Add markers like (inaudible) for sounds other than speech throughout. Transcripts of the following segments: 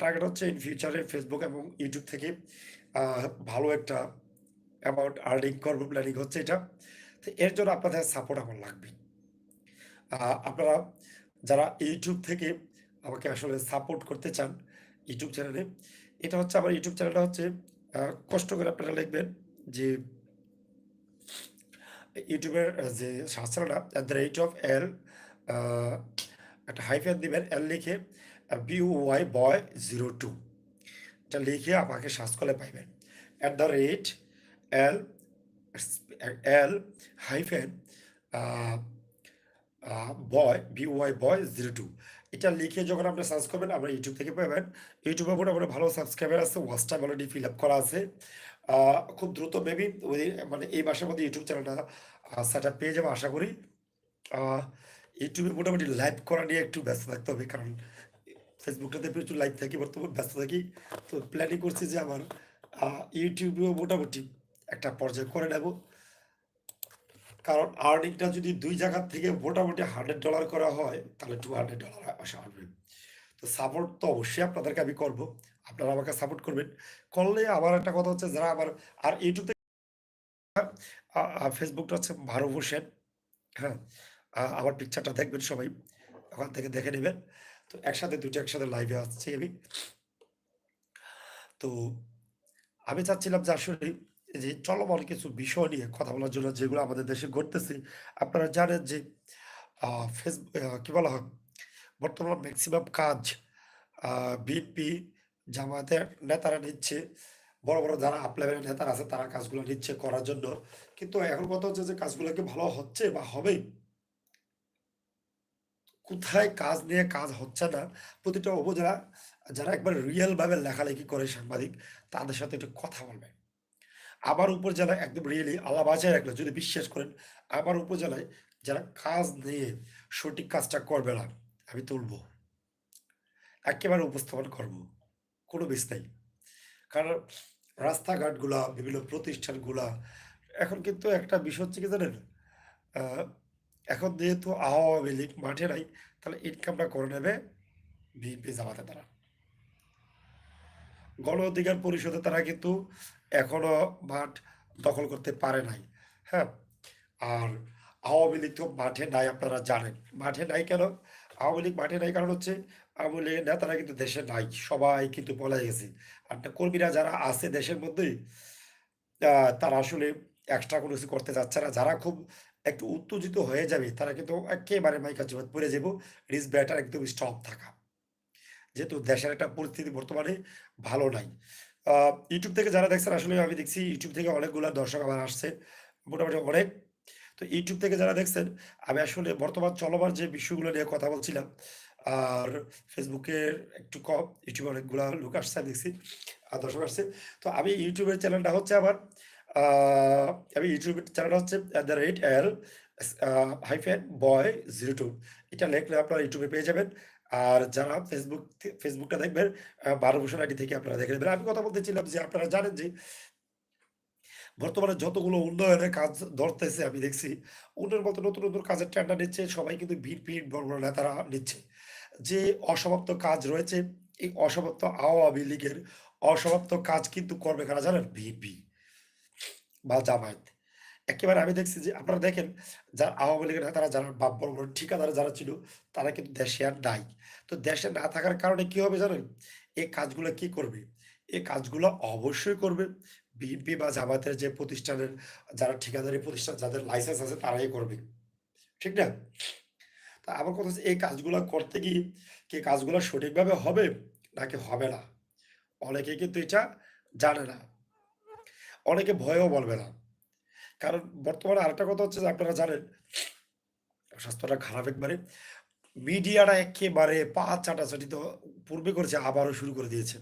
Target হচ্ছে in ফিউচারে Facebook এবং ইউটিউব থেকে ভালো একটা অ্যামাউন্ট আর্নিং করব প্ল্যানিং হচ্ছে এটা। তো এর জন্য আপনাদের সাপোর্ট আমার লাগবে। আপনারা যারা ইউটিউব থেকে আমাকে আসলে সাপোর্ট করতে চান ইউটিউব চ্যানেলে, এটা হচ্ছে আমার ইউটিউব চ্যানেলটা হচ্ছে কষ্ট করে আপনারা লিখবেন যে ইউটিউবের যে search at the the of L একটা হাইফেন দিবেন এল লিখে বিওয়াই বয় 02 এটা লিখে আমাকে সার্চ করলে পাইবেন। at the rate L L hyphen boy B Y boy 02 এটা লিখে যখন আপনি সার্চ করবেন আমরা ইউটিউব থেকে পাবেন। ইউটিউবে মোটামুটি ভালো সাবস্ক্রাইবার আছে, watch time already fill up করা আছে। খুব দ্রুত মেবি ওই মানে এই মাসের মধ্যে ইউটিউব চ্যানেলটা সেটআপ পেয়ে যাব আশা করি। ইউটিউবে মোটামুটি লাইভ করা নিয়ে একটু ব্যস্ত থাকতে হবে। কারণ ফেসবুকটাতে প্রচুর লাইভ থাকি, বর্তমান ব্যস্ত থাকি। তো প্ল্যানিং করছি যে আমার ইউটিউবেও মোটামুটি একটা পর্যায়ে করে নেব। কারণ আর্নিংটা যদি দুই জায়গা থেকে মোটামুটি $100 করা হয়, তাহলে $200 আসা আসবে। তো সাপোর্ট তো অবশ্যই আপনাদেরকে আমি করব। আপনারা আমাকে সাপোর্ট করবেন। করলে আমার একটা কথা হচ্ছে, যারা আমার, আর ইউটিউব ফেসবুকটা হচ্ছে মারুফ হোসেন। হ্যাঁ? আমার পিকচারটা দেখবেন সবাই। ওখান থেকে দেখে নিবেন। তো একসাথে দুটো একসাথে লাইভে আসছি আমি। তো আমি চাচ্ছিলাম যে আসলে যে চলমান কিছু বিষয় নিয়ে কথা বলার জন্য যেগুলো আমাদের দেশে ঘটতেছে। আপনারা জানেন যে আ ফেস আ কি বলা হয়? বর্তমান ম্যাক্সিমাম কাজ বিএনপি, জামায়াতের নেতারা নিচ্ছে। বড়, বড় যারা আপ নেতারা আছে তারা কাজগুলো নিচ্ছে করার জন্য। কিন্তু এখন কথা হচ্ছে যে কাজগুলো কি ভালো হচ্ছে বা হবে? কোথায় কাজ নিয়ে কাজ হচ্ছে না, প্রতিটা উপজেলা যারা একবার রিয়াল ভাবে লেখালেখি করে সাংবাদিক তাদের সাথে একটু কথা বলবে আমার উপজেলায় একদম রিয়েলি আল্লাহ বাঁচায় রাখলে যদি বিশ্বাস করেন, আমার উপজেলায় যারা কাজ নিয়ে সঠিক কাজটা করবে না, আমি তুলব। একেবারে উপস্থাপন করব। কোনো মিস নাই। কারণ রাস্তাঘাটগুলা, বিভিন্ন প্রতিষ্ঠানগুলা এখন কিন্তু একটা বিষয় হচ্ছে কি জানেন? এখন যেহেতু আওয়ামী লীগ মাঠে নাই, তাহলে ইনকামটা করে নেবে বিএনপি জামাতের দ্বারা। গণ অধিকার পরিষদে তারা কিন্তু এখনও মাঠ দখল করতে পারে নাই। হ্যাঁ? আর আওয়ামী লীগ তো মাঠে নাই আপনারা জানেন। মাঠে নাই কেন? আওয়ামী লীগ মাঠে নাই কারণ হচ্ছে আওয়ামী লীগের নেতারা কিন্তু দেশে নাই। সবাই কিন্তু পলায় গেছে। আর কর্মীরা যারা আছে দেশের মধ্যেই তারা আসলে এক্সট্রা কোনো কিছু করতে চাচ্ছে না। যারা খুব একটু উত্তেজিত হয়ে যাবে, তারা কিন্তু একেবারে মাইকা জবাত পড়ে যাব। রিস্ক বেটার একদম স্টপ থাকা। যেহেতু দেশের একটা পরিস্থিতি বর্তমানে ভালো নাই। ইউটিউব থেকে যারা দেখছেন, আসলে আমি দেখছি ইউটিউব থেকে অনেকগুলা দর্শক আবার আসছে। মোটামুটি অনেক। তো ইউটিউব থেকে যারা দেখছেন, আমি আসলে বর্তমান চলমান যে বিষয়গুলো নিয়ে কথা বলছিলাম। আর ফেসবুকের একটু কম। ইউটিউবে অনেকগুলা লোক আসছে দেখছি। আর দর্শক আসছে। তো আমি ইউটিউবের চ্যানেলটা হচ্ছে আমার আমি ইউটিউবের চ্যানেলটা হচ্ছে the rate L uh hyphen boy 02 এটা লিখলে আপনারা ইউটিউবে পেয়ে যাবেন। আর যারা ফেসবুক ফেসবুকটা দেখবেন হোসেন আইডি থেকে আপনারা দেখে নেবেন। আমি কথা বলতেছিলাম যে আপনারা জানেন যে বর্তমানে যতগুলো উন্নয়নের কাজ ধরতেছে আমি দেখছি, উন্নয়নের মতো নতুন, নতুন কাজের টেন্ডার নিচ্ছে সবাই কিন্তু বিএনপির বড়, বড় নেতারা নিচ্ছে। যে অসমাপ্ত কাজ রয়েছে, এই অসমাপ্ত আওয়ামী লীগের অসমাপ্ত কাজ কিন্তু করবে কারা জানেন? বিএনপি বা জামায়াত। একেবারে আমি দেখছি যে আপনারা দেখেন যারা আওয়ামী লীগের নেতারা যারা বা বড়, বড় ঠিকাদার যারা ছিল তারা কিন্তু দেশে আর নাই। তো দেশে না থাকার কারণে কি হবে জানেন? এই কাজগুলো কি করবে? এই কাজগুলো অবশ্যই করবে বিএনপি বা জামায়াতের যে প্রতিষ্ঠানের যারা ঠিকাদারি প্রতিষ্ঠান যাদের লাইসেন্স আছে তারাই করবে। ঠিক না? তা আমার কথা হচ্ছে এই কাজগুলো করতে গিয়ে কি কাজগুলো সঠিকভাবে হবে নাকি হবে না? অনেকে কিন্তু এটা জানে না। অনেকে ভয়েও বলবে না। কারণ বর্তমানে আরেকটা কথা হচ্ছে যে আপনারা জানেন স্বাস্থ্যটা খারাপ একবারে। মিডিয়াটা একেবারে পা চাটাচাটি তো পূর্বে করেছে আবারও শুরু করে দিয়েছে।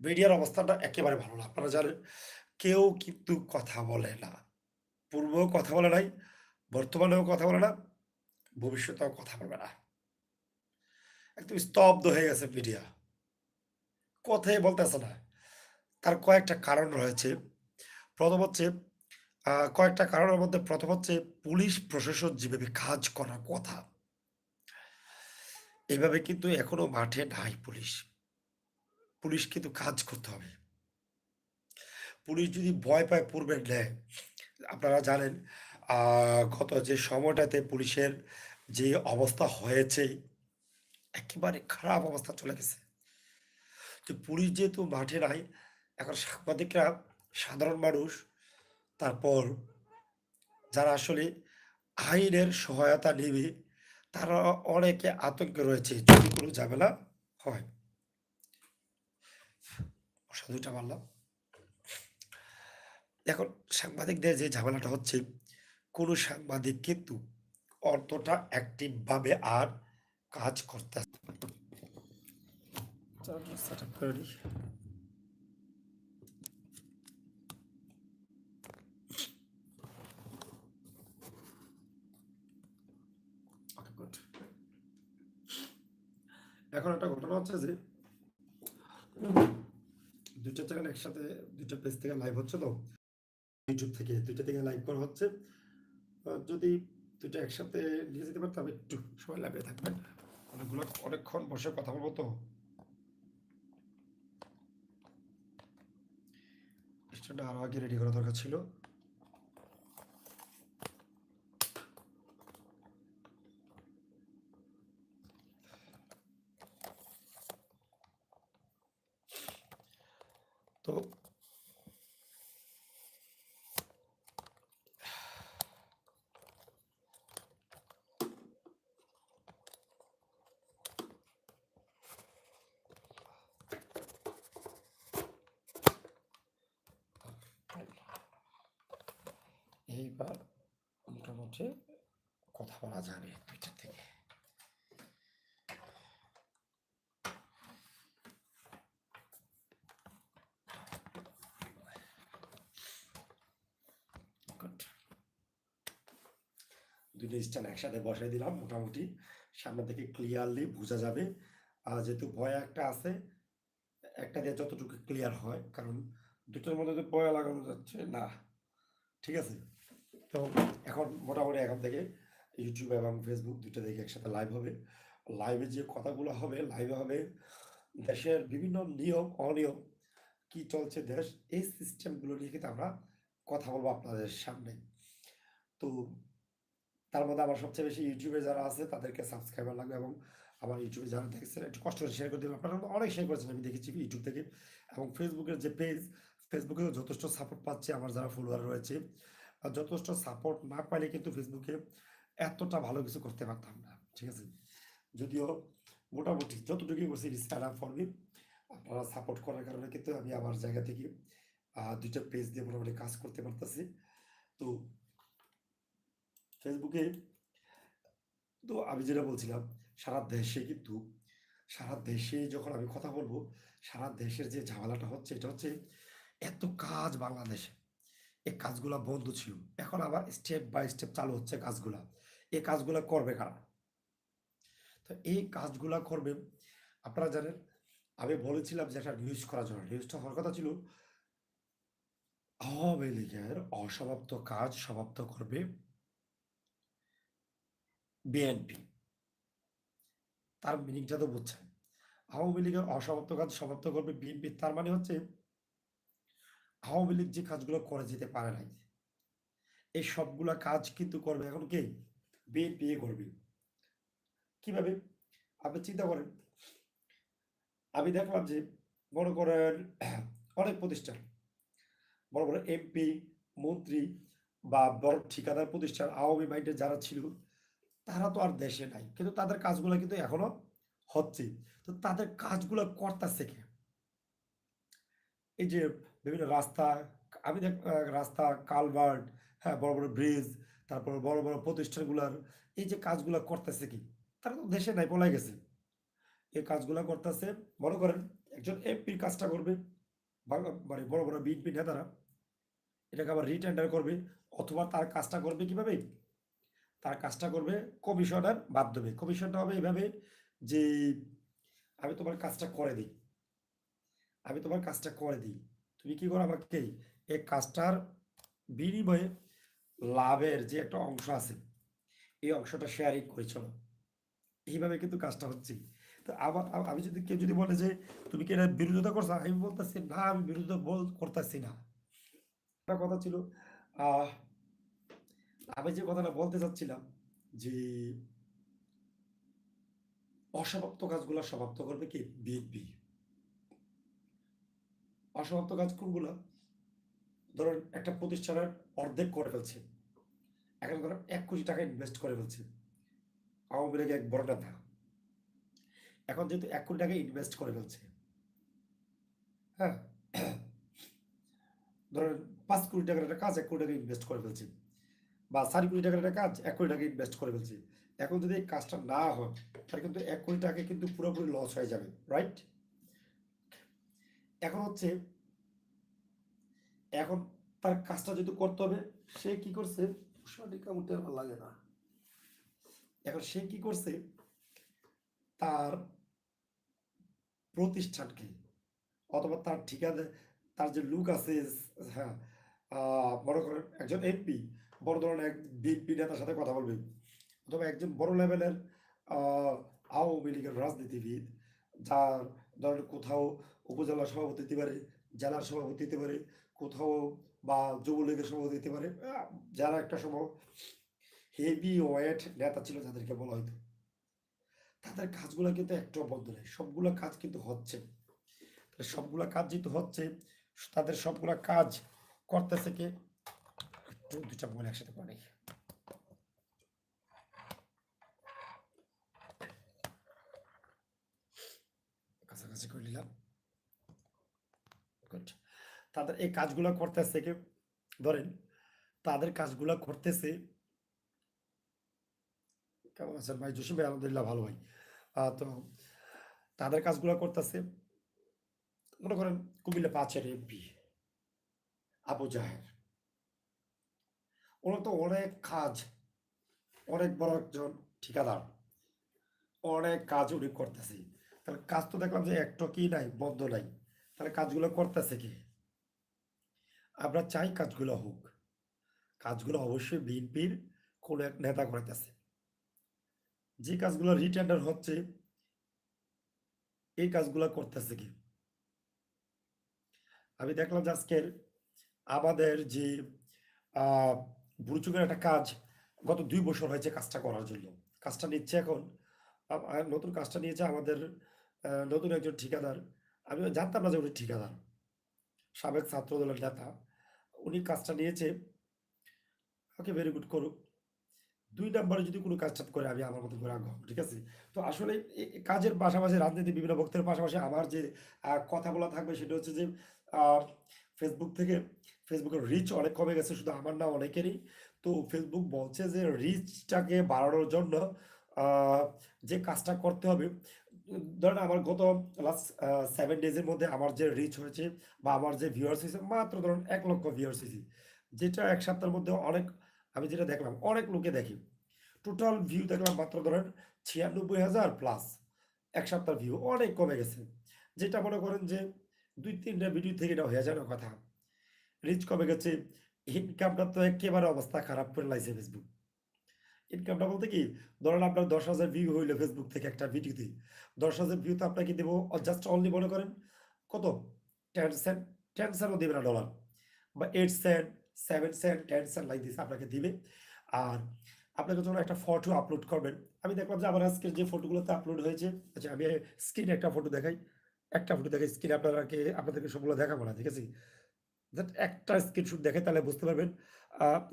মিডিয়ার অবস্থাটা একেবারে ভালো না। আপনারা জানেন কেউ কিন্তু কথা বলে না। পূর্বেও কথা বলে নাই, বর্তমানেও কথা বলে না, ভবিষ্যতেও কথা বলবে না। একদম স্তব্ধ হয়ে গেছে মিডিয়া। কথাই বলতেছে না। তার কয়েকটা কারণ রয়েছে। প্রথম হচ্ছে কয়েকটা কারণের মধ্যে ১ম হচ্ছে পুলিশ প্রশাসন যেভাবে কাজ করার কথা, এভাবে কিন্তু এখনও মাঠে নাই পুলিশ। পুলিশ কিন্তু কাজ করতে হবে। পুলিশ যদি ভয় পায় পূর্বের নেয়, আপনারা জানেন গত যে সময়টাতে পুলিশের যে অবস্থা হয়েছে, একেবারে খারাপ অবস্থা চলে গেছে। তো পুলিশ যেহেতু মাঠে নাই এখন সাংবাদিকরা, সাধারণ মানুষ, তারপর যারা আসলে আইনের সহায়তা নেবে, তারা অনেকে আতঙ্কে রয়েছে যদি কোনো ঝামেলা হয়। মশা দুইটা এখন সাংবাদিকদের যে ঝামেলাটা হচ্ছে, কোনো সাংবাদিক কিন্তু অতটা অ্যাক্টিভভাবে আর কাজ করতে সেটআপ করে নিই। Okay, good. এখন একটা ঘটনা হচ্ছে যে, দুইটা চ্যানেল একসাথে, দুইটা পেজ থেকে লাইভ হচ্ছে তো। ইউটিউব থেকে দুইটা থেকে লাইভ করা হচ্ছে। যদি দুইটা একসাথে নিয়ে যেতে পারতাম, একটু সময় লাগিয়ে থাকবেন অনেকগুলো, অনেকক্ষণ বসে কথা বলব তো। স্ট্যান্ডটা আরও আগে রেডি করা দরকার ছিল। তো এইবার মোটামুটি কথা বলা যাবে দুইটা থেকে। স্ট্যান্ড একসাথে বসাই দিলাম, মোটামুটি। সামনে থেকে ক্লিয়ারলি বোঝা যাবে। আর যেহেতু ভয় একটা আছে, একটা দিয়ে যতটুকু ক্লিয়ার হয়, কারণ দুটোর মধ্যে তো পয়া লাগানো যাচ্ছে, না। ঠিক আছে? তো এখন মোটামুটি এখন থেকে ইউটিউব এবং ফেসবুক দুটো থেকে একসাথে লাইভ হবে। লাইভে যে কথাগুলো হবে লাইভে হবে দেশের বিভিন্ন নিয়ম, অনিয়ম, কি চলছে দেশ, এই সিস্টেমগুলো নিয়ে কিন্তু আমরা কথা বলব আপনাদের সামনে। তো তার মধ্যে আমার সবচেয়ে বেশি ইউটিউবে যারা আছে, তাদেরকে সাবস্ক্রাইবার লাগবে এবং আমার ইউটিউবে যারা দেখছেন, একটু কষ্ট করে শেয়ার করে দেবেন। আপনারা অনেক শেয়ার করেছেন, আমি দেখেছি ইউটিউব থেকে। এবং ফেসবুকের যে পেজ ফেসবুকে যথেষ্ট সাপোর্ট পাচ্ছে আমার যারা ফলোয়ার রয়েছে। যথেষ্ট সাপোর্ট না পাইলে কিন্তু ফেসবুকে এতটা ভালো কিছু করতে পারতাম না, ঠিক আছে? যদিও মোটামুটি যতটুকুই করছি স্ট্যান্ড ফর মি আপনারা সাপোর্ট করার কারণে কিন্তু আমি আমার জায়গা থেকে দুইটা পেজ দিয়ে মোটামুটি কাজ করতে পারতেছি। তো ফেসবুকে। তো আমি যেটা বলছিলাম, সারা দেশে কিন্তু, সারা দেশে যখন আমি কথা বলব, সারা দেশের যে ঝামেলাটা হচ্ছে, এটা হচ্ছে এত কাজ বাংলাদেশে। এই কাজগুলা বন্ধ ছিল। এখন আবার স্টেপ বাই স্টেপ চালু হচ্ছে কাজগুলা। এই কাজগুলা করবে কারা? তো এই কাজগুলা করবে, আপনারা জানেন, আমি বলেছিলাম যে একটা নিউজ করার জন্য। নিউজটা হওয়ার কথা ছিল, আওয়ামী লীগের অসমাপ্ত কাজ সমাপ্ত করবে। বিএনপি। তার মিনিংটা তো বুঝছেন। আওয়ামী লীগের অসমাপ্ত কাজ সমাপ্ত করবে বিএনপি, তার মানে হচ্ছে আওয়ামী লীগ যে কাজগুলো করে যেতে পারে নাই, এই সবগুলা কাজ কিন্তু করবে এখন কে? বিএনপি করবে। কীভাবে? আপনি চিন্তা করেন, আমি দেখলাম যে মনে করেন অনেক প্রতিষ্ঠান বড় বড় এমপি, মন্ত্রী বা বড় ঠিকাদার প্রতিষ্ঠান, আওয়ামী মাইন্ডের যারা ছিল তারা তো আর দেশে নাই। কিন্তু তাদের কাজগুলো কিন্তু এখনও হচ্ছে। তো তাদের কাজগুলো করতেছে কে? এই যে বিভিন্ন রাস্তা, আমি দেখ রাস্তা, কালভার্ট হ্যাঁ বড় বড় ব্রিজ, তারপর বড় বড় প্রতিষ্ঠানগুলোর এই যে কাজগুলো করতেছে কি? তারা তো দেশে নাই পলাই গেছে। এই কাজগুলো করতেছে, মনে করেন একজন এমপির কাজটা করবে মানে বড় বড় বিএনপি নেতারা, এটাকে আবার রিটেন্ডার করবে, অথবা তার কাজটা করবে কীভাবে? তার কাজটা করবে কমিশনার মাধ্যমে। কমিশনটা হবে এভাবে যে, আমি তোমার কাজটা করে দিই। আমি তোমার কাজটা করে দিই। তুমি কি করো আমাকে এই কাজটার বিনিময়ে লাভের যে একটা অংশ আছে, এই অংশটা শেয়ারিং করে চলো। এইভাবে কিন্তু কাজটা হচ্ছে। তো আবার আমি যদি, কেউ যদি বলে যে, তুমি কি এটা বিরোধিতা করছ? আমি বলতেছি, না, আমি বিরোধিতা বল, করতেছি না। একটা কথা ছিল, আহ আমি যে কথাটা বলতে চাচ্ছিলাম যে অসমাপ্ত কাজগুলো সমাপ্ত করবে কি? বিএনপি অসমাপ্ত কাজ কোনগুলো? ধরুন একটা প্রতিষ্ঠানের অর্ধেক করে ফেলছে। এখন ধরুন এক কোটি টাকা ইনভেস্ট করে ফেলছে। আওয়ামী লীগের এক বড় নেতা। এখন যেহেতু এক কোটি টাকা ইনভেস্ট করে ফেলছে হ্যাঁ? ধরেন পাঁচ কোটি টাকার একটা কাজ এক কোটি টাকা ইনভেস্ট করে ফেলছে। বা চারি কোটি টাকার একটা কাজ এক কোটি টাকা ইনভেস্ট করে ফেলছি। এখন যদি এই কাজটা না হয় তাহলে কিন্তু এক কোটি টাকা কিন্তু পুরোপুরি লস হয়ে যাবে রাইট এখন হচ্ছে এখন তার কাজটা যদি করতে হবে সে কি করছে? সঠিক লাগে না। এখন সে কি করছে? তার প্রতিষ্ঠানকে অথবা তার ঠিকাদার তার যে লুক আছে হ্যাঁ মনে করেন একজন এমপি বড় ধরনের এক বিএনপি নেতার সাথে কথা বলবে। অথবা একজন বড় লেভেলের আওয়ামী লীগের রাজনীতিবিদ, যার ধরেন কোথাও উপজেলা সভাপতি হতে পারে, জেলার সভাপতি হতে পারে, কোথাও বা যুবলীগের সভাপতি হতে পারে যারা একটা সময় হেভি ওয়েট নেতা ছিল যাদেরকে বলা হয়তো তাদের কাজগুলো কিন্তু একটু বন্ধ নেই। সবগুলো কাজ কিন্তু হচ্ছে। সবগুলো কাজ যেহেতু হচ্ছে, তাদের সবগুলো কাজ করতেছে কে? দুটা মোবাইল একসাথে করে কাছাকাছি করে নিলাম. তাদের এই কাজগুলো করতেছে কে ধরেন, তাদের কাজগুলো করতেছে কেমন আছেন ভাই? জসিম ভাই, আলহামদুলিল্লাহ ভালো ভাই। তো তাদের কাজগুলো করতেছে, মনে করেন কুমিল্লা পাঁচের এমপি আবু জাহের। ওরা তো অনেক কাজ, অনেক বড় একজন ঠিকাদার, অনেক কাজ উনি করতেছে। তাহলে কাজ তো দেখলাম যে একটা কি নাই, বন্ধ নাই। তাহলে কাজগুলো করতেছে কি? আমরা চাই কাজগুলো হোক। কাজগুলো অবশ্যই বিএনপির কোনো এক নেতা করতেছে যে কাজগুলো রিটেন্ডার হচ্ছে, এই কাজগুলো করতেছে কি? আমি দেখলাম যে আজকের আমাদের যে বুড়ুচুকের একটা কাজ গত দুই বছর হয়েছে কাজটা করার জন্য। কাজটা নিচ্ছে এখন। নতুন কাজটা নিয়েছে আমাদের নতুন একজন ঠিকাদার। আমি জানতাম না যে উনি ঠিকাদার। সাবেক ছাত্র দলের নেতা। উনি কাজটা নিয়েছে। ওকে ভেরি গুড করুক। দুই নম্বরে যদি কোনো কাজ করে, আমি আমার মতো করে আগ্রহ ঠিক আছে? তো আসলে কাজের পাশাপাশি রাজনীতি, বিভিন্ন বক্তব্যের পাশাপাশি আমার যে কথা বলা থাকবে সেটা হচ্ছে যে ফেসবুক থেকে ফেসবুকের রিচ অনেক কমে গেছে, শুধু আমার না, অনেকেরই। তো ফেসবুক বলছে যে রিচটাকে বাড়ানোর জন্য যে কাজটা করতে হবে, ধরেন আমার গত লাস্ট সেভেন ডেজের মধ্যে আমার যে রিচ হয়েছে বা আমার যে ভিউয়ার্স হয়েছে, মাত্র ধরুন এক লক্ষ ভিউয়ার্স হয়েছে। যেটা এক সপ্তাহের মধ্যে অনেক, আমি যেটা দেখলাম, অনেক লোকে দেখি। টোটাল ভিউ দেখলাম মাত্র ধরেন ছিয়ানব্বই হাজার প্লাস এক সপ্তাহ ভিউ অনেক কমে গেছে। যেটা মনে করেন যে দুই তিনটা ভিডিও থেকে এটা হয়ে যাওয়ার কথা। রিচ কমে গেছে? ইনকামটা তো একেবারে অবস্থা খারাপ করে লাইছে ফেসবুক ইনকামটা বলতে কি? ধরেন আপনার দশ হাজার ভিউ হইল ফেসবুক থেকে একটা ভিডিওতে। দশ হাজার ভিউ তো আপনাকে দেবো জাস্ট অনলি মনে করেন কত? টেন সেন্ট টেন সেন্টও দেবে না ডলার বা eight cent seven cent ten cent like this আপনাকে দিবে। আর আপনাকে যখন একটা ফটো আপলোড করবেন, আমি দেখলাম যে আমার আজকে যে ফটোগুলোতে আপলোড হয়েছে আচ্ছা আমি স্ক্রিনে একটা ফটো দেখাই। একটা ফটো দেখাই স্ক্রিনে আপনাকে আপনাদেরকে সবগুলো দেখাবো না, ঠিক আছে? জাস্ট একটা স্ক্রিনশট দেখে তাহলে বুঝতে পারবেন।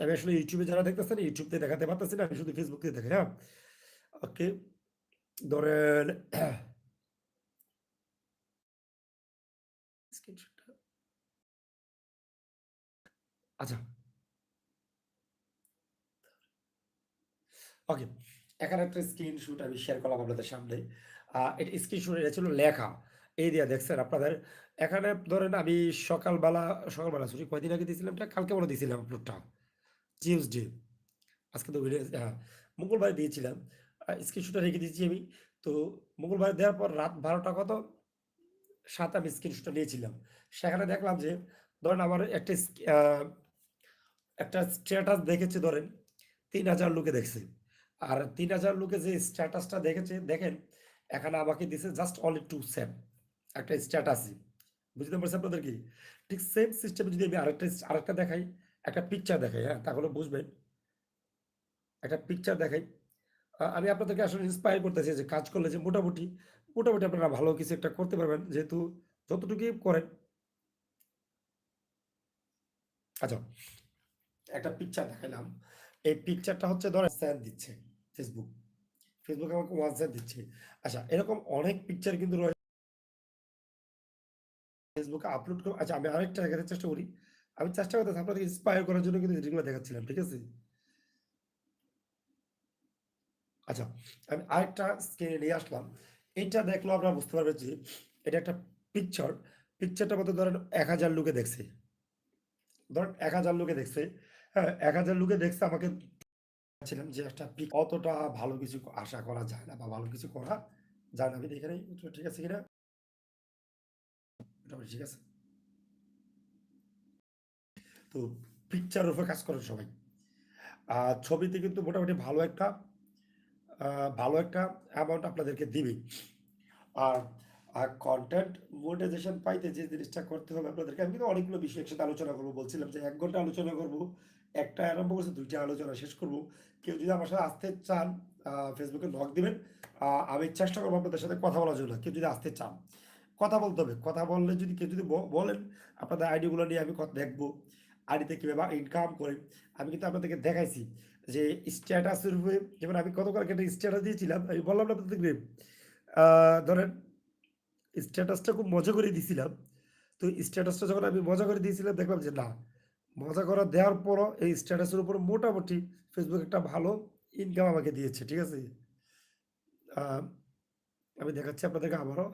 আমি আসলে ইউটিউবে যারা দেখতেছেন ইউটিউবতে দেখাতে পারতেছি না, আমি শুধু ফেসবুক দেখাই হ্যাঁ? ওকে ধরেন (clears throat) আচ্ছা। ওকে এখানে একটা স্ক্রিনশট আমি শেয়ার করলাম আপনাদের সামনে। এটা স্ক্রিনশট এটা ছিল লেখা। এই দিয়ে দেখছেন আপনাদের। এখানে ধরেন আমি সকালবেলা সকালবেলা সরি কয়দিন আগে দিয়েছিলাম কালকে মনে দিয়েছিলাম আপলোডটা টিউসডে আজকে তো হ্যাঁ মঙ্গলবার দিয়েছিলাম। স্ক্রিনশটটা রেখে দিয়েছি আমি। তো মঙ্গলবার দেওয়ার পর রাত বারোটা কত? সাত আমি স্ক্রিনশটটা নিয়েছিলাম। সেখানে দেখলাম যে, ধরেন আমার একটা একটা স্ট্যাটাস দেখেছে ধরেন, তিন হাজার লোকে দেখছে। আর ৩০০০ লোকে যে স্ট্যাটাসটা দেখেছে, দেখেন, এখানে আমাকে দিছে জাস্ট অনলি 2 সেন্ট একটা স্ট্যাটাসই। বুঝতে পারছি আপনাদের কি ঠিক সেম সিস্টেমে যদি আমি আরেকটা আরেকটা দেখাই, একটা পিকচার দেখাই, হ্যাঁ? তাহলে বুঝবেন। একটা পিকচার দেখাই। আমি আপনাদেরকে আসলে ইন্সপায়ার করতেছি যে কাজ করলে যে মোটামুটি, মোটামুটি আপনারা ভালো কিছু একটা করতে পারবেন। যেহেতু যতটুকুই করেন আচ্ছা, একটা পিকচার দেখাইলাম। এই পিকচারটা হচ্ছে ধরেন সেন্ড দিচ্ছে ফেসবুক Facebook আমাকে 1 সেন্ট দিচ্ছে। আচ্ছা এরকম অনেক পিকচার কিন্তু রয়ে এ আপলোড করে আচ্ছা আমি আরেকটা দেখাতে চেষ্টা করি। আমি চেষ্টা করতেছি আপনাদেরকে ইন্সপায়ার করার জন্য কিন্তু এগুলো দেখাচ্ছিলাম। ঠিক আছে? আচ্ছা, আমি আরেকটা স্ক্রিনে নিয়ে আসলাম। এটা দেখলেও আপনারা বুঝতে পারবেন যে এটা একটা পিকচার। পিকচারটার মধ্যে ধরেন ১০০০ লোকে দেখছে। ধরেন ১০০০ লোকে দেখছে। হ্যাঁ, ১০০০ লোকে দেখছে আমাকে ছিলাম যে একটা অতটা ভালো কিছু আশা করা যায় না বা ভালো কিছু করা যায় না। আমি দেখে নেই ঠিক আছে কিনা? মোটামুটি ঠিক আছে। তো পিকচারের উপর কাজ করেন সবাই। আ ছবিতে কিন্তু মোটামুটি ভালো একটা ভালো একটা অ্যামাউন্ট আপনাদেরকে দিবে। আর আ কনটেন্ট মনিটাইজেশন পাইতে যে জিনিসটা করতে হবে আপনাদেরকে, আমি কিন্তু অনেকগুলো বিষয় একসাথে আলোচনা করব বলছিলাম যে এক ঘণ্টা আলোচনা করব। একটা আরম্ভ করছি ২ টা আলোচনা শেষ করব। কেউ যদি আমার সাথে আসতে চান Facebook নক দিবেন। আমি চেষ্টা করব আপনাদের সাথে কথা বলার জন্য। কেউ যদি আসতে চান। কথা বলতে হবে। কথা বললে যদি কেউ যদি বলেন আপনাদের আইডিগুলো নিয়ে আমি ক দেখব। আইডিতে কীভাবে ইনকাম করেন। আমি কিন্তু আপনাদেরকে দেখাইছি যে স্ট্যাটাসের উপরে যেমন আমি কত গতকালকে একটা স্ট্যাটাস দিয়েছিলাম। আমি বললাম না আপনাদেরকে ধরেন স্ট্যাটাসটা খুব মজা করে দিয়েছিলাম তো স্ট্যাটাসটা যখন আমি মজা করে দিয়েছিলাম দেখলাম যে না, মজা করা দেওয়ার পরও এই স্ট্যাটাসের উপর মোটামুটি ফেসবুক একটা ভালো ইনকাম আমাকে দিয়েছে। ঠিক আছে? আমি দেখাচ্ছি আপনাদেরকে আবারও।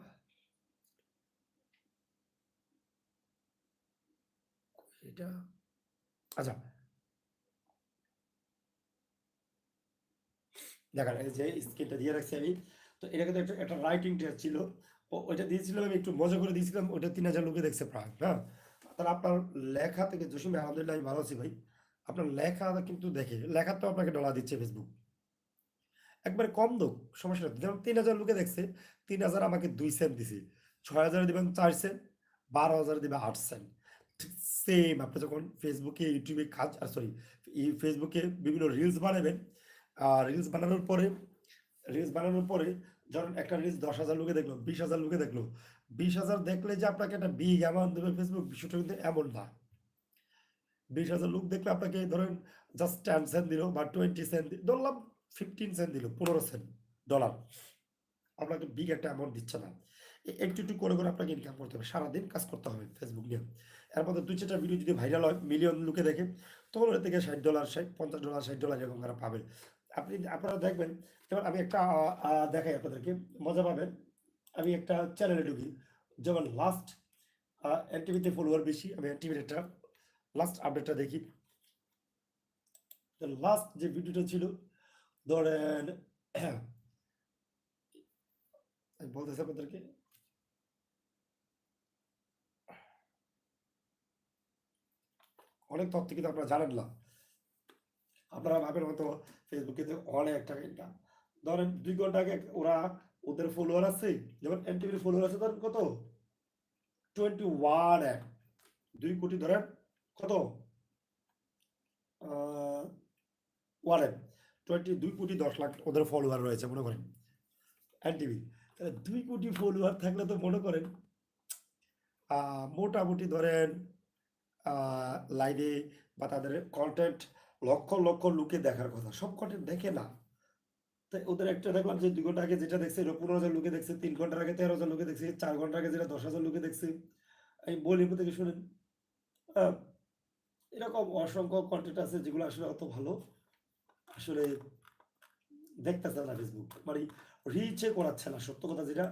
এটা আচ্ছা। দেখেন যে স্ক্রিনটা দিয়ে রাখছি আমি। তো এটা কিন্তু একটা, একটা রাইটিং টেস্ট ছিল। ওইটা দিয়েছিলাম আমি একটু মজা করে দিয়েছিলাম। ওইটা ৩০০০ লোকে দেখছে প্রায়। হ্যাঁ? তাহলে আপনার লেখা থেকে জসিম আলহামদুলিল্লাহ আমি ভালো আছি ভাই। আপনার লেখা কিন্তু দেখে। লেখা তো আপনাকে ডলা দিচ্ছে Facebook। একবারে কম দোক, সমস্যা। যেমন ৩০০০ লোকে দেখছে, ৩০০০ আমাকে দুই সেন্ট দিছে। ৬০০০ দিবেন ৪ সেন্ট, ১২০০০ দিবে আট সেন্ট। সেম আপনি যখন YouTube এ কাজ আ সরি Facebook বিভিন্ন রিলস বানাবেন। আ রিলস বানানোর পরে রিলস বানানোর পরে ধরেন একটা রিলস ১০০০০ লোকে দেখল, ২০০০০ লোকে দেখল। ২০০০০ দেখলে যে আপনাকে একটা বিগ অ্যামাউন্ট দেবে Facebook বিষয়টা কিন্তু এমন না। ২০০০০ লোক দেখলে আপনাকে ধরেন জাস্ট 10 সেন্ট দিল বা 20 সেন্ট ধরলাম 15 সেন্ট দিল, ১৫ সেন্ট ডলার। আপনাকে বিগ একটা অ্যামাউন্ট দিচ্ছে না। একটু, একটু করে, করে আপনাকে ইনকাম করতে হবে। সারাদিন কাজ করতে হবে ফেসবুক নিয়ে। এর মধ্যে ২-৪ টা ভিডিও যদি ভাইরাল হয়, মিলিয়ন লোকে দেখে, তখন ওটা থেকে $৬০ ষাট $৫০ $৬০ এরকম তারা পাবেন। আপনি আপনারা দেখবেন যেমন আমি একটা দেখাই আপনাদেরকে, মজা পাবেন। আমি একটা চ্যানেলে ঢুকি। যেমন লাস্ট আ এনটিভিতে ফলোয়ার বেশি। আমি এনটিভির একটা লাস্ট আপডেটটা দেখি। লাস্ট যে ভিডিওটা ছিল ধরেন (clears throat) বলতেছি আপনাদেরকে। অনেক তথ্য কিন্তু আপনারা জানেন না। আপনারা ভাবেন হয়তো এ অনেক টাকা। ধরেন দুই ঘণ্টা আগে ওরা ওদের ফলোয়ার আছে, যেমন এনটিভির ফলোয়ার আছে ধরেন কত? 21 এক দুই কোটি ধরেন কত? 1 এক 20 ২ কোটি ১০ লাখ ওদের ফলোয়ার রয়েছে মনে করেন। এনটিভি। তাহলে ২ কোটি ফলোয়ার থাকলে তো মনে করেন মোটামুটি ধরেন লাইভে বা তাদের কন্টেন্ট লক্ষ, লক্ষ লোকে দেখার কথা। সব কনটেন্ট দেখে না। তাই ওদের একটা দেখলাম যে ২ ঘণ্টা আগে যেটা দেখছে এটা ১৫,০০০ লোকে দেখছে, তিন ঘণ্টার আগে ১৩,০০০ লোকে দেখছে, চার ঘণ্টা আগে যেটা ১০,০০০ লোকে দেখছে। আমি বলি প্রত্যেকে শুনেন। এরকম অসংখ্য কনটেন্ট আছে যেগুলো আসলে অত ভালো আসলে দেখতেছে না Facebook। মানে রিচ করাচ্ছে না। সত্য কথা যেটা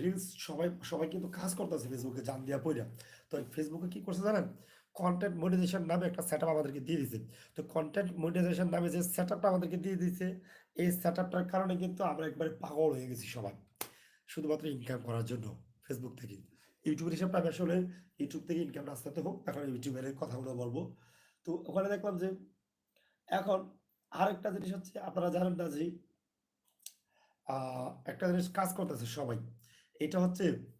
রিলস সবাই, সবাই কিন্তু কাজ করতেছে ফেসবুকে জান দিয়া পইড়া। তো এ কি করছে জানেন? কনটেন্ট মনিটাইজেশন নামে একটা সেটআপ আমাদেরকে দিয়ে দিছে। তো কনটেন্ট মনিটাইজেশন নামে যে সেটআপটা আমাদেরকে দিয়ে দিছে, এই সেটআপটার কারণে কিন্তু আমরা একবারে পাগল হয়ে গেছি সবাই। শুধুমাত্র ইনকাম করার জন্য ফেসবুক থেকে। এর হিসাবটা আমি আসলে YouTube থেকে ইনকাম আস্তে হোক। এখন ইউটিউবের কথাগুলো বলব তো ওখানে দেখলাম যে এখন আরেকটা জিনিস হচ্ছে আপনারা জানেন না যে একটা জিনিস কাজ করতেছে সবাই। এটা হচ্ছে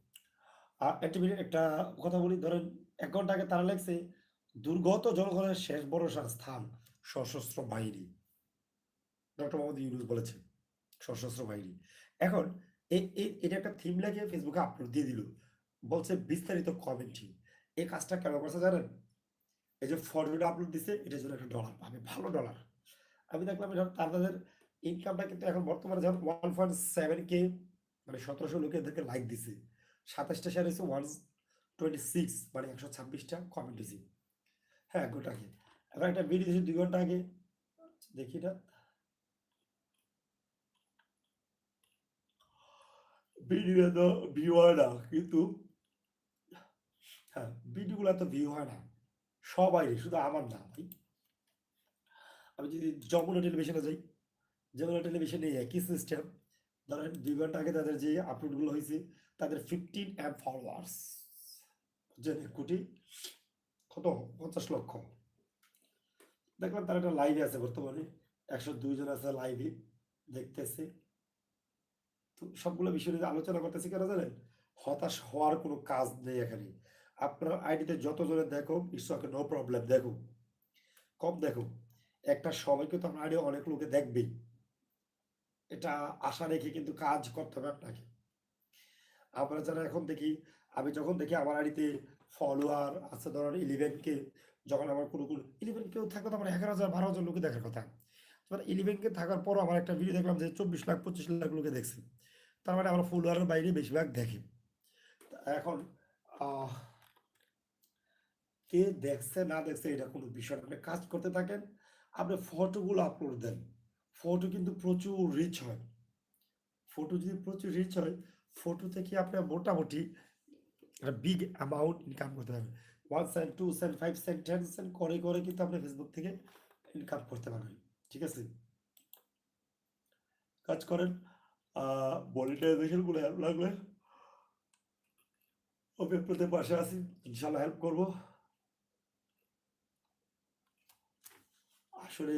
একটা একটা কথা বলি ধরেন এক ঘণ্টা আগে তারা লেখছে, "দুর্গত জনগণের শেষ ভরসার স্থান সশস্ত্র বাহিনী।" ডক্টর মোহাম্মদ ইউনূস বলেছেন, সশস্ত্র বাহিনী। এখন এটা একটা থিম লেগে ফেসবুকে আপলোড দিয়ে দিল। বলছে বিস্তারিত কমেন্ট্রি। এই কাজটা কেন করছে জানেন? এই যে ফটোটা আপলোড দিছে এটার জন্য একটা ডলার পাবে, ভালো ডলার। আমি দেখলাম তাদের ইনকামটা কিন্তু এখন বর্তমানে যখন 1.7 কে মানে ১৭০০ লোক এদেরকে লাইক দিছে। ২৭ টা শেয়ার হইছে 126 মানে একশো ছাব্বিশটা কমেন্ট হইছে। হ্যাঁ, ১ ঘণ্টা আগে। এখন একটা ভিডিও দিয়েছে ২ ঘণ্টা আগে। দেখি এটা। ভিডিও তো ভিউ হয় না কিন্তু হ্যাঁ, ভিডিওগুলো এত ভিউ হয় না। সবারই শুধু আমার না ভাই। আমি যদি যমুনা টেলিভিশনে যাই, যমুনা টেলিভিশনে একই সিস্টেম। ধরেন ২ ঘণ্টা আগে তাদের যে আপলোডগুলো হইছে তাদের 15 এম ফলোয়ার্স। বুঝছেন? ১ কোটি কত? ৫০ লক্ষ। দেখলাম তারা একটা লাইভে আছে বর্তমানে। ১০২ জন আছে লাইভে দেখতেছে। তো সবগুলো বিষয় নিয়ে আলোচনা করতেছি কেন জানেন? হতাশ হওয়ার কোনো কাজ নেই এখানে। আপনার আইডিতে যতজনের দেখুক, ইটস ওকে নো প্রবলেম দেখুক। কম দেখুক। একটা সবাইকে তো আপনার আইডি অনেক লোকে দেখবেই। এটা আশা রেখে কিন্তু কাজ করতে হবে আপনাকে। আমরা যারা এখন দেখি, আমি যখন দেখি আমার আইডিতে ফলোয়ার আছে ধরেন 11 কে যখন আমার কোনো, কোনো 11 কেও থাকলে তো আমার ১১,০০০ ১২,০০০ লোকে দেখার কথা। এবার 11 কে থাকার পরও আমার একটা ভিডিও দেখলাম যে ২৪ লাখ ২৫ লাখ লোকে দেখছে। তার মানে আমার ফলোয়ারের বাইরে বেশিরভাগ দেখে। এখন কে দেখছে না দেখছে এটা কোনো বিষয় আপনি কাজ করতে থাকেন। আপনি ফটোগুলো আপলোড দেন। ফটো কিন্তু প্রচুর রিচ হয়। ফটো যদি প্রচুর রিচ হয়, ফটো থেকে আপনি মোটামুটি একটা বিগ অ্যামাউন্ট ইনকাম করতে পারবেন। One cent, two cent, five cent, ten cent করে, করে কিন্তু আপনি ফেসবুক থেকে ইনকাম করতে পারবেন। ঠিক আছে? কাজ করেন। আ মনিটাইজেশনগুলো হেল্প লাগলে আমি আপনাদের পাশে আছি। ইনশাআল্লাহ হেল্প করব। আসলে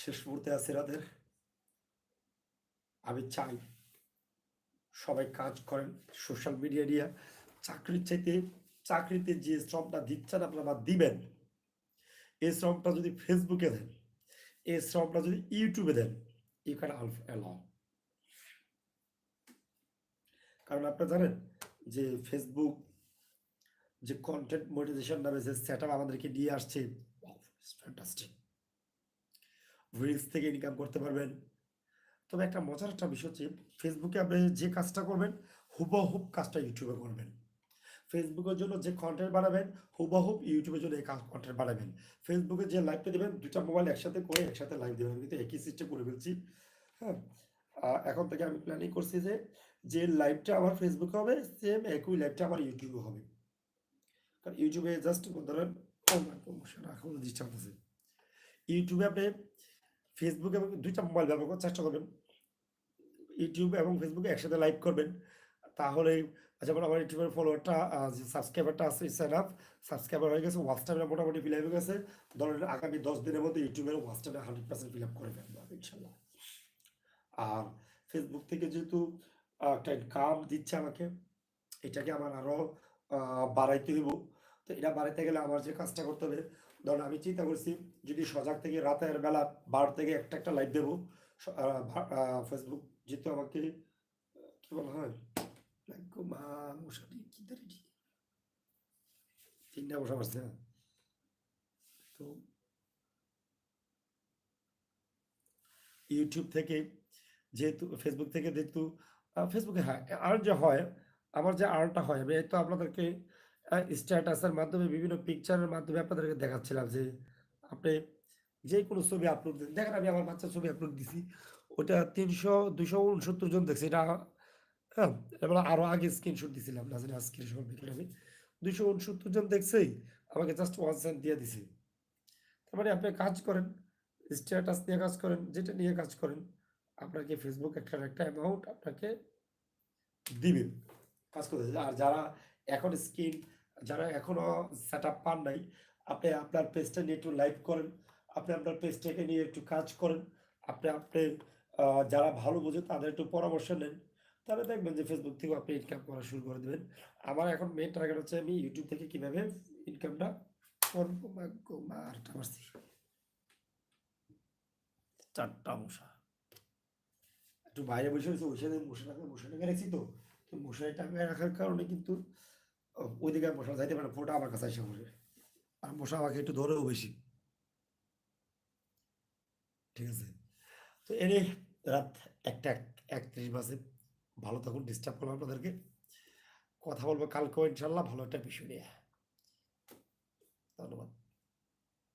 শেষ মুহূর্তে আছে রাতের। আমি চাই সবাই কাজ করেন সোশ্যাল মিডিয়া নিয়ে। চাকরির চাইতে চাকরিতে যে শ্রমটা দিচ্ছেন আপনারা দিবেন, এই শ্রমটা যদি ফেসবুকে দেন, এই শ্রমটা যদি ইউটিউবে দেন, ইউ ক্যান আলফ অ্যালাউ। কারণ আপনারা জানেন যে ফেসবুক যে কনটেন্ট মনিটাইজেশন নামে যে সেটআপ আমাদেরকে নিয়ে আসছে, ফ্যান্টাস্টিক। রিলস থেকে ইনকাম করতে পারবেন। তবে একটা মজার একটা বিষয় হচ্ছে ফেসবুকে আপনি যে কাজটা করবেন, হুবহুব কাজটা ইউটিউবে করবেন। ফেসবুকের জন্য যে কনটেন্ট বানাবেন, হুবহুব ইউটিউবের জন্য এই কনটেন্ট বানাবেন। ফেসবুকে যে লাইভটা দেবেন দুটা মোবাইল একসাথে করে একসাথে লাইভ দেবেন কিন্তু একই সিস্টেম করে ফেলছি। হ্যাঁ? এখন থেকে আমি প্ল্যানিং করছি যে, যে লাইভটা আমার ফেসবুকে হবে, সেম একই লাইভটা আমার ইউটিউবে হবে। কারণ ইউটিউবে জাস্ট ধরেন এখনও ডিস্টার্ব আছে। ইউটিউবে আপনি ফেসবুক এবং দুইটা মোবাইল ব্যবহার করার চেষ্টা করবেন। ইউটিউব এবং ফেসবুকে একসাথে লাইভ করবেন। তাহলেই যেমন আমার ইউটিউবের ফলোয়ারটা যে সাবস্ক্রাইবারটা আছে ইটস এনাফ। সাবস্ক্রাইবার হয়ে গেছে, ওয়াচ মোটামুটি ফিল হয়ে গেছে। ধরেন আগামী ১০ দিনের মধ্যে ইউটিউবের ওয়াচ টাইমটা 100% ফিল আপ করে ফেলব আমি ইনশাআল্লাহ। আর ফেসবুক থেকে যেহেতু একটা ইনকাম দিচ্ছে আমাকে, এটাকে আমার আরও বাড়াইতে হইব। তো এটা বাড়াইতে গেলে আমার যে কাজটা করতে হবে, ধরেন আমি চিন্তা করছি যদি সজাগ থেকে রাতের বেলা বার থেকে একটা, একটা লাইভ দেব। ফেসবুক যেহেতু আমাকে কি বলা হয়? ভাগ্য মা মশারি কি জানি কি? ৩ টা মশা তো ইউটিউব থেকে যেহেতু ফেসবুক থেকে যেহেতু ফেসবুকে হ্যাঁ, আর্ন যে হয়, আমার যে আর্টটা হয় আমি তো আপনাদেরকে স্ট্যাটাসের মাধ্যমে বিভিন্ন পিকচারের মাধ্যমে আপনাদেরকে দেখাচ্ছিলাম যে, আপনি যে কোনো ছবি আপলোড। দেখেন আমি আমার বাচ্চার ছবি আপলোড দিছি। ওটা ৩০০ ২৬৯ জন দেখছে। এটা হ্যাঁ, আরও আগে স্ক্রিনশট দিছিলাম। না জানি স্ক্রিনশট দিলাম আমি। ২৬৯ জন দেখছেই আমাকে জাস্ট ওয়ান সেন্ট দিয়ে দিছে। তার মানে আপনি কাজ করেন, স্ট্যাটাস নিয়ে কাজ করেন, যেটা নিয়ে কাজ করেন, আপনাকে ফেসবুক একটা একটা অ্যামাউন্ট আপনাকে দিবে। কাজ করতে। আর যারা এখন স্কিল যারা এখনও সেটআপ পান নাই, আপনি আপনার পেজটা নিয়ে একটু লাইভ করেন। আপনি আপনার পেজটাকে নিয়ে একটু কাজ করেন। আপনি আপনি যারা ভালো বোঝে তাদের একটু পরামর্শ নেন। তাহলে দেখবেন যে ফেসবুক থেকেও আপনি ইনকাম করা শুরু করে দেবেন আমার এখন মেইন টার্গেট হচ্ছে আমি ইউটিউব থেকে কীভাবে ইনকামটা করব। মা আরেকটা মারছি। ৪ মশা। একটু বাইরে বসে রয়েছি, ওই সাইডে মশা টাঙায় মশা টাঙায় রাখছি তো। মশারি টাঙায় রাখার কারণে কিন্তু, ওইদিকে মশা যাইতে পারে। পুরোটা আমার কাছে পড়ে। আর মশা আমাকে একটু ধরেও বেশি। ঠিক আছে? তো এনে রাত ১টা ৩১ বাজে। ভালো থাকুন। ডিস্টার্ব করলাম আপনাদেরকে। কথা বলব কালকেও ইনশাল্লাহ, ভালো একটা বিষয় নিয়ে। ধন্যবাদ।